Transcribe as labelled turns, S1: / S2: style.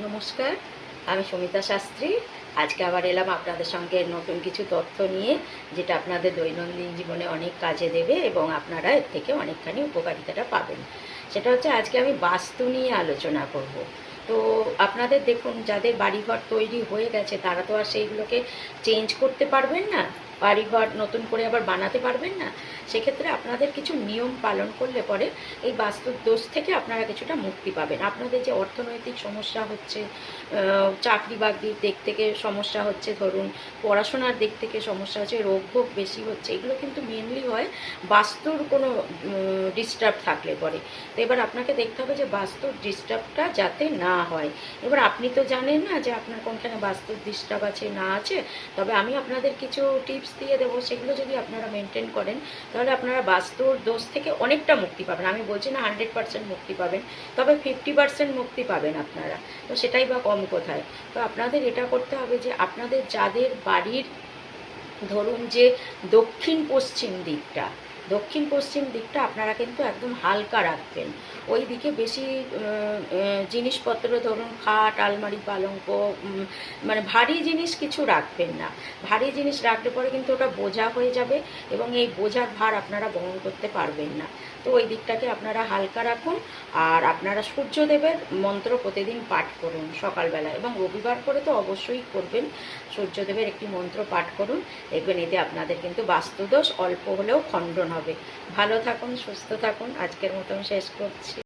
S1: নমস্কার, আমি সুমিতা শাস্ত্রী। আজকে আবার এলাম আপনাদের সঙ্গে নতুন কিছু তথ্য নিয়ে, যেটা আপনাদের দৈনন্দিন জীবনে অনেক কাজে দেবে এবং আপনারা এর থেকে অনেকখানি উপকারিতাটা পাবেন। সেটা হচ্ছে, আজকে আমি বাস্তু নিয়ে আলোচনা করব। তো আপনাদের দেখুন, যাদের বাড়িঘর তৈরি হয়ে গেছে, তারা তো আর সেইগুলোকে চেঞ্জ করতে পারবেন না, বাড়িঘর নতুন করে আবার বানাতে পারবেন না। সেক্ষেত্রে আপনাদের কিছু নিয়ম পালন করলে পরে এই বাস্তুর দোষ থেকে আপনারা কিছুটা মুক্তি পাবেন। আপনাদের যে অর্থনৈতিক সমস্যা হচ্ছে চাকরি বাকরির দিক থেকে সমস্যা হচ্ছে, ধরুন, পড়াশোনার দিক থেকে সমস্যা হচ্ছে, রোগ ভোগ বেশি হচ্ছে, এগুলো কিন্তু মেনলি হয়, বাস্তুর কোনো ডিস্টার্ব থাকলে পরে। তো এবার আপনাকে দেখতে হবে যে বাস্তুর ডিস্টার্বটা যাতে না হয়। এবার আপনি তো জানেন না যে আপনার কোনখানে বাস্তুর ডিস্টার্ব আছে, না আছে। তবে আমি আপনাদের কিছু টিপস দিয়ে দেবো। সেগুলো যদি আপনারা মেনটেন করেন, তাহলে আপনারা বাস্তুর দোষ থেকে অনেকটা মুক্তি পাবেন। আমি বলছি না হান্ড্রেড পার্সেন্ট মুক্তি পাবেন, তবে ফিফটি পার্সেন্ট মুক্তি পাবেন আপনারা। তো সেটাই বা কম কোথায়? তো আপনাদের এটা করতে হবে যে আপনাদের যাদের বাড়ির ধরুন যে দক্ষিণ পশ্চিম দিকটা, দক্ষিণ পশ্চিম দিকটা আপনারা কিন্তু একদম হালকা রাখবেন। ওই দিকে বেশি জিনিসপত্র ধরুন খাট, আলমারি, পালঙ্ক মানে ভারী জিনিস কিছু রাখবেন না। ভারী জিনিস রাখলে পরে কিন্তু ওটা বোঝা হয়ে যাবে এবং এই বোঝার ভার আপনারা বহন করতে পারবেন না। তো ওই দিকটাকে আপনারা হালকা রাখুন আর আপনারা সূর্যদেবের মন্ত্র প্রতিদিন পাঠ করুন সকালবেলা এবং রবিবার করে তো অবশ্যই করবেন। সূর্যদেবের একটি মন্ত্র পাঠ করুন। দেখবেন এতে আপনাদের কিন্তু বাস্তুদোষ অল্প হলেও খণ্ডন হবে। ভালো থাকুন, সুস্থ থাকুন। আজকের মতন শেষ করছি।